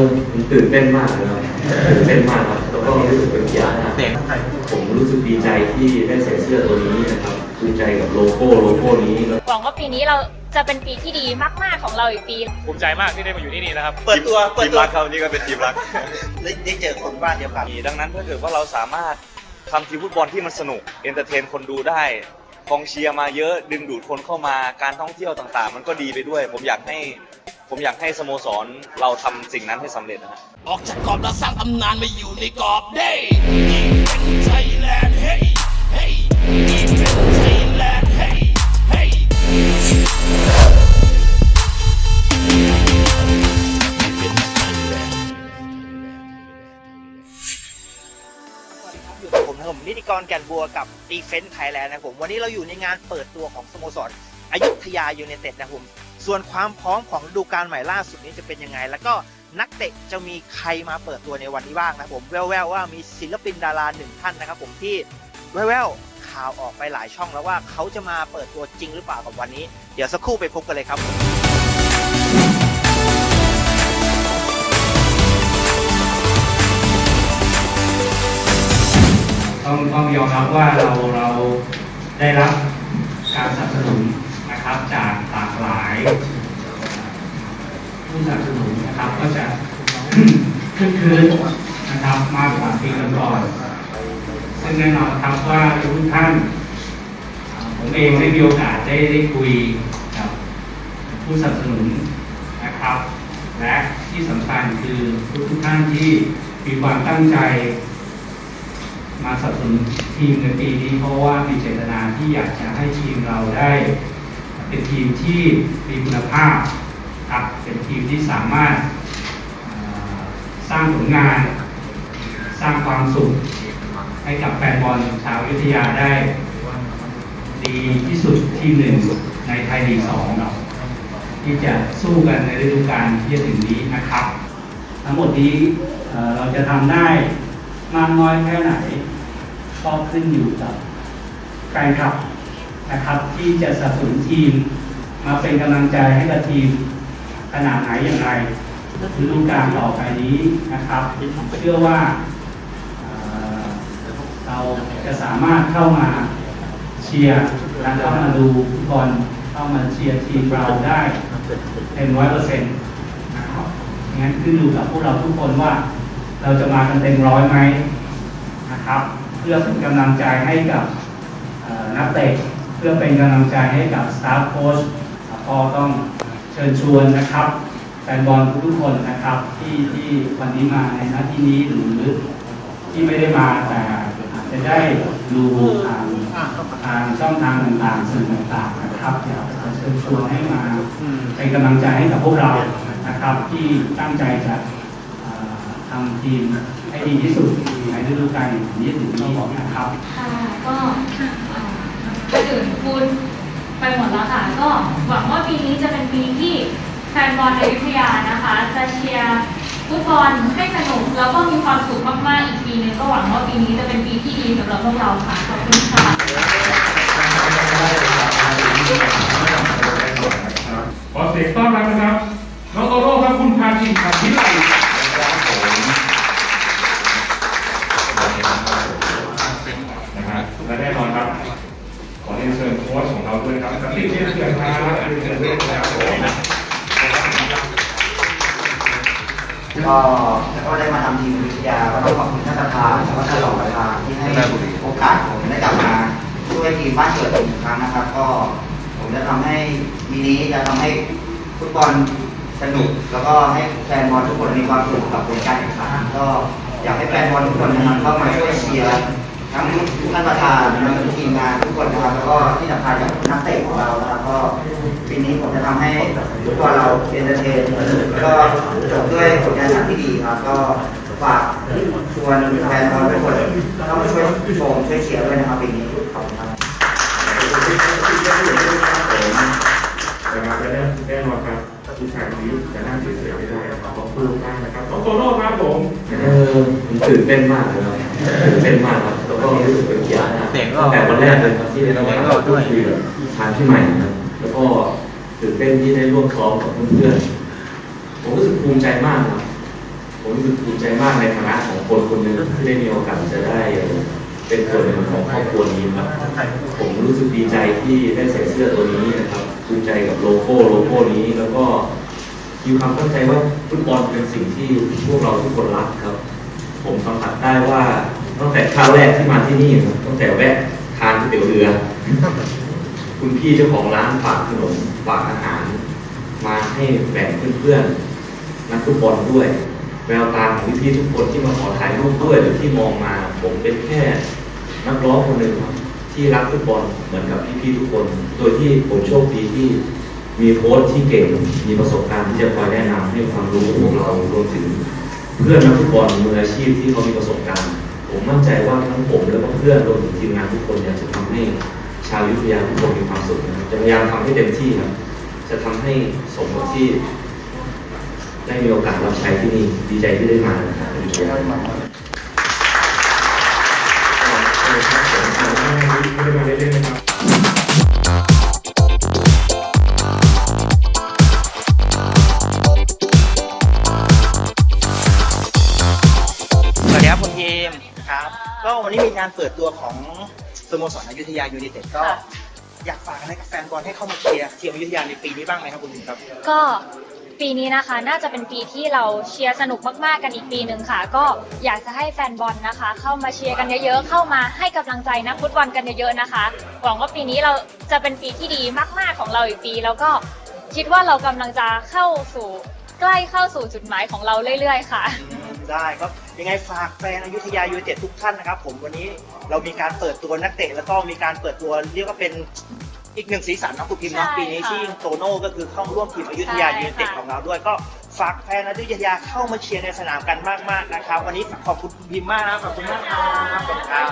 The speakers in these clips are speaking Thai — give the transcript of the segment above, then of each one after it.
อผมตื่นเต้นมากเลยครับตื่นเต้นมากครับแล้วก็รู้สึกเป็นเกียรติมากเสียงผมรู้สึกดีใจที่ได้ใส่เสื้อตัวนี้นะครับภูมิใจกับโลโก้โลโก้นี้แล้วหวังว่าปีนี้เราจะเป็นปีที่ดีมาก ๆ ของเราอีกปี ภูมิใจมากที่ได้มาอยู่ที่นี่นะครับ เปิดตัว เปิดทีมตัวรักเขานี่ก็เป็นทีมรักได้ได้เจอคนบ้านเดียวกันดังนั้นถ้าเกิดว่าเราสามารถทำทีมฟุตบอลที่มันสนุก เอนเตอร์เทนคนดูได้กองเชียร์มาเยอะ ดึงดูดคนเข้ามา การท่องเที่ยวต่าง ๆ มันก็ดีไปด้วย ผมอยากให้ ผมอยากให้สโมสรเราทำสิ่งนั้นให้สำเร็จนะฮะ ออกจากกรอบแล้วสร้างตำนานมาอยู่ในกรอบได้ยิงเป็นไทยแลนด์เฮ้ยเฮ้ยยิงเป็นไทยแลนด์เฮ้ยเฮ้ยอยู่กับผมนะครับผมนิติกรแก่นบัวกับดีเฟน s ์ไทยแลนด์นะครับผมวันนี้เราอยู่ในงานเปิดตัวของสโมสรอยุธยายูไนเต็ดนะครับผม ส่วนความพร้อมของฤดูกาลใหม่ล่าสุดนี้จะเป็นยังไง แล้วก็นักเตะจะมีใครมาเปิดตัวในวันนี้บ้างนะผมแว่วๆว่ามีศิลปินดาราหนึ่งท่านนะครับผมที่แว่วๆข่าวออกไปหลายช่องแล้วว่าเขาจะมาเปิดตัวจริงหรือเปล่ากับวันนี้ เดี๋ยวสักครู่ไปพบกันเลยครับต้องต้องยอมรับว่าเราเราได้รับ ขึ้นนะครับมากกว่าปีก่อนๆซึ่งแน่นอนครับว่าทุกท่าน ผมเองได้มีโอกาสได้ได้คุยกับผู้สนับสนุนนะครับ และที่สำคัญคือทุกท่านที่มีความตั้งใจ มาสนับสนุนทีมในปีนี้เพราะว่ามีเจตนาที่อยากจะให้ทีมเราได้เป็นทีมที่มีคุณภาพครับเป็นทีมที่สามารถ สร้างผลงาน สร้างความสุข ให้กับแฟนบอลชาวยุทธยาได้ ดีที่สุดทีมหนึ่งในไทยลีกสองเราะที่จะสู้กันในฤดูกาลที่จะถึงนี้นะครับ ทั้งหมดนี้เเราจะทำได้มากน้อยแค่ไหนก็ขึ้นอยู่กับแฟนคลับนะครับ ที่จะสนับสนุนทีม มาเป็นกำลังใจให้กับทีมขนาดไหนอย่างไร ฤดูกาลต่อไปนี้นะครับเชื่อว่าเเราจะสามารถเข้ามาเชียร์และเข้ามาดูฟุตบอลเข้ามาเชียร์ทีมเราได้เต็มร้อยเปอร์เซ็นต์นะครับงั้นขึ้นอยู่กับพวกเราทุกคนว่าเราจะมากันเต็มร้อยไหมนะครับ เพื่อเป็นกำลังใจให้กับนักเตะเพื่อเป็นกำลังใจให้กับสตาฟโค้ชก็ต้องเชิญชวนนะครับ ฟนบอลทุกๆคนนะครับ ที่ที่วันนี้มาในหน้าที่นี้หรือที่ไม่ได้มาแต่อาจจะได้ดูทางทางช่องทางต่างๆสื่อต่างๆนะครับอยากจะเชิญชวนให้มาเป็นกำลังใจให้กับพวกเรานะครับ ที่ตั้งใจจะทำทีมให้ดีที่สุดในฤดูกาลนี้ถึงนี้นะครับก็เอ่อคนอื่นพูดไปหมดแล้วค่ะ ก็หวังว่าปีนี้จะเป็นปี แฟนบอลในอยุธยานะคะ จะเชียร์ฟุตบอลให้สนุกแล้วก็มีความสุขมากๆอีกปีหนึงก็หวังว่าปีนี้จะเป็นปีที่ดีสำหรับพวกเราค่ะขอบคุณค่ะขอเสียงต้อนรับนะครับน้องโตโร่ครับคุณพาชินขับพิไล ก็แล้วก็ได้มาทำทีมวิทยาก็ต้องขอบคุณท่านประธานแล้วก็ท่านรองประธานที่ให้โอกาสผมได้กลับมาช่วยทีมบ้านเกิดอีกครั้งนะครับ ก็ผมจะทำให้ทีนี้จะทำให้ฟุตบอลสนุก แล้วก็ให้แฟนบอลทุกคนมีความสุขกับผลการแข่งขันก็อยากให้แฟนบอลทุกคนนะครับเข้ามาช่วยเชียร์ ทั้งท่านประธานทั้งทีมงานทุกคนนะครับแล้วก็ที่สำคัญกับนักเตะของเรานะครับก็ปีนี้ผมจะทำให้ฟุตบอลเราเอนเตอร์เทนแล้วก็จบด้วยผลการแข่งขันที่ดีครับก็ฝากชวนแฟนบอลทุกคนเข้ามาช่วยชมช่วยเชียร์ด้วยนะครับปีนี้ขอบคุณครับนะครับและแน่แน่นอนครับผู้ชายคนนี้จะนั่งเฉยๆไม่ได้ครับขอบคุณมากนะครับน้องโตโน่ครับผมเออผมตื่นเต้นมากเลยครับตื่นเต้นมากครับแล้ว ก็รู้สึกเป็นเกียรติมากเสียงก็ตั้งแต่วันแรกเลยครับที่ได้รับการพูดคุยกับทางพี่ใหม่นะครับแล้วก็ตื่นเต้นที่ได้ร่วมซ้อมกับเพื่อนๆผมรู้สึกภูมิใจมากนะครับผมรู้สึกภูมิใจมากในฐานะของคนคนหนึ่งที่ได้มีโอกาสจะได้เป็นส่วนหนึ่งของครอบครัวนี้ครับ ผมรู้สึกดีใจที่ได้ใส่เสื้อตัวนี้นะครับภูมิใจกับโลโก้โลโก้นี้แล้วก็มีความตั้งใจว่าฟุตบอลเป็นสิ่งที่พวกเราทุกคนรักครับ ผมสัมผัสได้ว่า ตั้งแต่คราวแรกที่มาที่นี่ตั้งแต่แวะทานก๋วยเตี๋ยวเรือ คุณพี่เจ้าของร้านฝากขนมฝากอาหาร มาให้แบ่งเพื่อนๆนักฟุตบอลด้วย แววตาของพี่ๆทุกคนที่มาขอถ่ายรูปด้วยหรือที่มองมาผมเป็นแค่นักร้องคนหนึ่งครับที่รักฟุตบอลเหมือนกับพี่ๆทุกคน โดยที่ผมโชคดีที่มีโค้ชที่เก่ง มีประสบการณ์ที่จะคอยแนะนำให้ความรู้พวกเรารวมถึงเพื่อนนักฟุตบอลมืออาชีพที่เขามีประสบการณ์ ผมมั่นใจว่าทั้งผมและเพื่อนรวมถึงทีมงานทุกคนอยากจะทำให้ชาวยุธยาทุกคนมีความสุขนะครับจะพยายามทำให้เต็มที่ครับจะทำให้สมกับที่ได้มีโอกาสรับใช้ที่นี่ดีใจที่ได้มานะครับ ก็วันนี้มีการเปิดตัวของสโมสรอยุธยายูไนเต็ดก็ค่ะอยากฝากอะไรกับแฟนบอลให้เข้ามาเชียร์ทีมอยุธยาในปีนี้บ้างไหมครับคุณทีมครับ ก็ปีนี้นะคะน่าจะเป็นปีที่เราเชียร์สนุกมากๆกันอีกปีหนึ่งค่ะ ก็อยากจะให้แฟนบอลนะคะ เข้ามาเชียร์กันเยอะๆเข้ามาให้กำลังใจนักฟุตบอลกันเยอะๆนะคะ หวังว่าปีนี้เราจะเป็นปีที่ดีมากๆของเราอีกปี แล้วก็คิดว่าเรากำลังจะเข้าสู่ใกล้เข้าสู่จุดหมายของเราเรื่อย ๆ ค่ะ ได้ก็ยังไงฝากแฟนอยุธยายูไนเต็ดทุกท่านนะครับ ผมวันนี้เรามีการเปิดตัวนักเตะแล้วก็มีการเปิดตัวเรียกว่าเป็นอีกหนึ่งสีสันนะคุณพิมพ์เนาะใช่ปีนี้ค่ะที่โตโน่ก็คือเข้าร่วมทีมอยุธยาใช่ยูไนเต็ดค่ะของเราด้วยก็ฝากแฟนอยุธยาเข้ามาเชียร์ในสนามกันมากๆนะครับ วันนี้ขอบคุณคุณพิมพ์มากนะขอบคุณมากครับขอบคุณครับ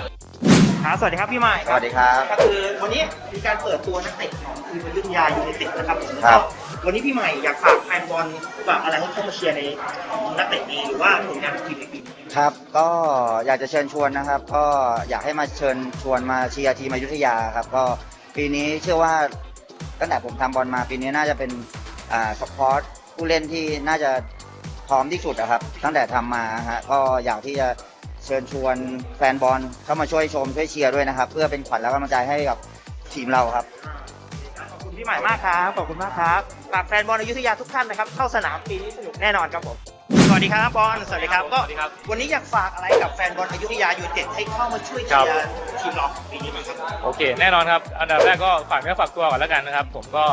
ครับสวัสดีครับพี่ใหม่สวัสดีครับก็คือวันนี้มีการเปิดตัวนักเตะของทีมอยุธยายูไนเต็ดนะครับผมครับ วันนี้พี่ใหม่อยากฝากแฟนบอลฝากอะไรให้เข้ามาเชียร์ในนักเตะนี้หรือว่าผลงานของทีมในปีนี้ครับก็อยากจะเชิญชวนนะครับ ก็อยากให้มาเชิญชวนมาเชียร์ทีมอยุธยาครับ ก็ปีนี้เชื่อว่าตั้งแต่ผมทำบอลมาปีนี้น่าจะเป็นอ่าสปอร์ตผู้เล่นที่น่าจะพร้อมที่สุดนะครับ ตั้งแต่ทำมาฮะก็อยากที่จะเชิญชวนแฟนบอลเข้ามาช่วยชมช่วยเชียร์ด้วยนะครับ เพื่อเป็นขวัญและกำลังใจให้กับทีมเราครับ พี่ใหม่มากครับ ขอบคุณมากครับ ฝากแฟนบอลอยุธยาทุกท่านนะครับ เข้าสนามปีนี้สนุกแน่นอนครับผม สวัสดีครับบอล สวัสดีครับ ก็วันนี้อยากฝากอะไรกับแฟนบอลอยุธยายูไนเต็ดให้เข้ามาช่วยเชียร์ทีมเราของปีนี้บ้างครับ โอเค แน่นอนครับ อันดับแรกก็ฝากเนื้อฝากตัวก่อนแล้วกันนะครับ ผมก็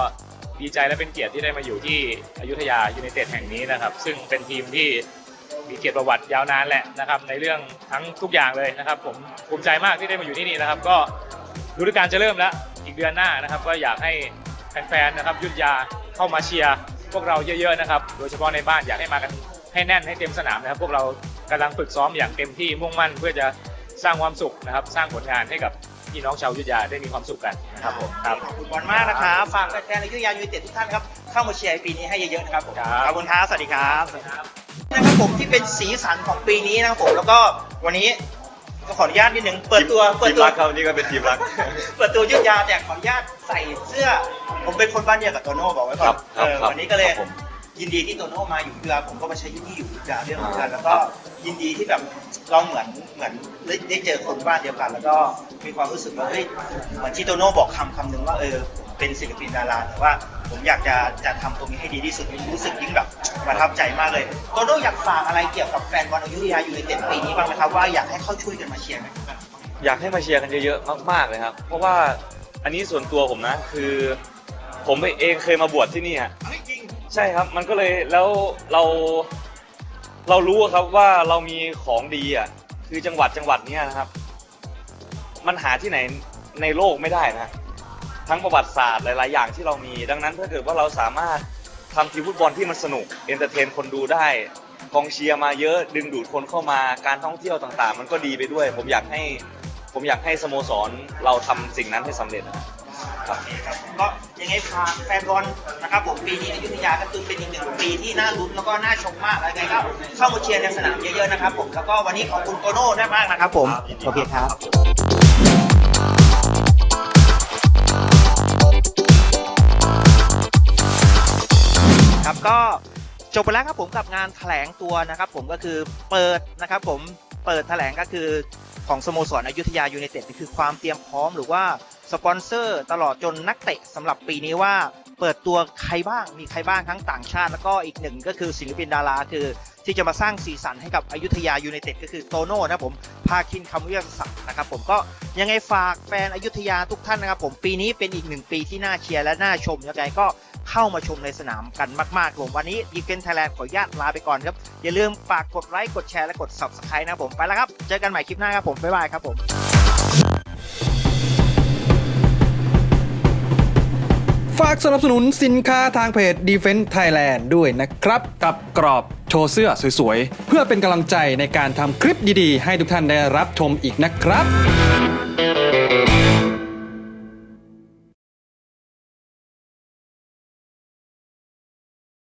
ดีใจและเป็นเกียรติที่ได้มาอยู่ที่อยุธยายูไนเต็ดแห่งนี้นะครับ ซึ่งเป็นทีมที่มีเกียรติประวัติยาวนานแหละนะครับ ในเรื่องทั้งทุกอย่างเลยนะครับ ผมภูมิใจมากที่ได้มาอยู่ที่นี่นะครับ ก็ฤดูกาลจะเริ่มแล้วอีกเดือนหน้านะครับ ก็อยากให้ แฟนๆนะครับอยุธยาเข้ามาเชียร์พวกเราเยอะๆนะครับ โดยเฉพาะในบ้านอยากให้มากันให้แน่นให้เต็มสนามนะครับ พวกเรากำลังฝึกซ้อมอย่างเต็มที่มุ่งมั่นเพื่อจะสร้างความสุขนะครับ สร้างผลงานให้กับพี่น้องชาวอยุธยาได้มีความสุขกันนะครับผมครับขอบคุณบอลมากนะครับฝากแฟนๆอยุธยายูไนเต็ดทุกท่านครับเข้ามาเชียร์ปีนี้ให้เยอะๆนะครับผมครับขอบคุณครับสวัสดีครับนะครับผมที่เป็นสีสันของปีนี้นะครับผมแล้วก็วันนี้ก็ ขออนุญาตนิดนึงเปิดตัวเปิดทีมตัวรักเขานี่ก็เป็นทีมรัก เปิดตัวยุทธยาแต่ขออนุญาตใส่เสื้อ ผมเป็นคนบ้านเดียวกับโตโน่บอกไว้ก่อนครับครับเออครับวันนี้ก็เลยครับผมยินดีที่โตโน่มาอยู่ยุทธยาผมก็มาใช้ยุทธที่อยู่ยุทธยาเรื่องเหมือนกันแล้วก็ยินดีที่แบบเราเหมือนเหมือนได้ได้เจอคนบ้านเดียวกัน แล้วก็มีความรู้สึกว่าเฮ้ยเหมือนที่โตโน่บอกคำคำหนึ่งว่าเออ เป็นศิลปินดาราแต่ว่าผมอยากจะจะทำตรงนี้ให้ดีที่สุดรู้สึกยิ่งแบบประทับใจมากเลยโตโน่อยากฝากอะไรเกี่ยวกับแฟนบอลอยุธยายูไนเต็ดปีนี้บ้างไหมครับว่าอยากให้เข้าช่วยกันมาเชียร์ไหมครับอยากให้มาเชียร์กันเยอะๆมากๆเลยครับ เพราะว่าอันนี้ส่วนตัวผมนะ คือ ผมเองเคยมาบวชที่นี่ฮะเฮ้ยจริงใช่ครับมันก็เลยแล้วเราเรารู้อะครับว่าเรามีของดีอะคือจังหวัดจังหวัดเนี้ยนะครับ มันหาที่ไหนในโลกไม่ได้นะ ทั้งประวัติศาสตร์หลาย ๆ อย่างที่เรามี ดังนั้นถ้าเกิดว่าเราสามารถทำทีมฟุตบอลที่มันสนุกเอนเตอร์เทนคนดูได้กองเชียร์มาเยอะดึงดูดคนเข้ามาการท่องเที่ยวต่าง ๆ มันก็ดีไปด้วย ผมอยากให้ผมอยากให้สโมสรเราทำสิ่งนั้นให้สำเร็จนะครับโอเคครับก็ยังไงฝากแฟนบอลนะครับผมปีนี้อยุธยาก็คือเป็นอีกหนึ่งปีที่น่าลุ้นแล้วก็น่าชมมากแล้วไงก็เข้ามาเชียร์ในสนามเยอะๆนะครับผมแล้วก็วันนี้ขอบคุณโตโน่ได้มากนะครับผมโอเคครับ ครับก็จบไปแล้วครับผมกับงานแถลงตัวนะครับ ผมก็คือเปิดนะครับ ผมเปิดแถลงก็คือของสโมสรอยุธยายูไนเต็ดคือความเตรียมพร้อมหรือว่าสปอนเซอร์ตลอดจนนักเตะสำหรับปีนี้ว่าเปิดตัวใครบ้างมีใครบ้างทั้งต่างชาติ แล้วก็อีกหนึ่งก็คือศิลปินดาราคือ ที่จะมาสร้างสีสันให้กับอยุธยายูไนเต็ดก็คือโตโน่นะผมพาคินคำเรียกศักดิ์นะครับผมก็ยังไงฝากแฟนอยุธยาทุกท่านนะครับผมปีนี้เป็นอีกหนึ่งปีที่น่าเชียร์และน่าชมยังไงก็ เข้ามาชมในสนามกันมากๆผมวันนี้ดีเฟนไทยแลนด์ขออนุญาตลาไปก่อนครับ อย่าลืมฝากกดไลค์กดแชร์และกด subscribe นะครับผมไปแล้วครับ เจอกันใหม่คลิปหน้าครับผมบ๊ายบายครับผมฝากสนับสนุนสินค้าทางเพจ Defense Thailand ด้วยนะครับ กับกรอบโชว์เสื้อสวยๆ เพื่อเป็นกำลังใจในการทำคลิปดีๆ ให้ทุกท่านได้รับชมอีกนะครับ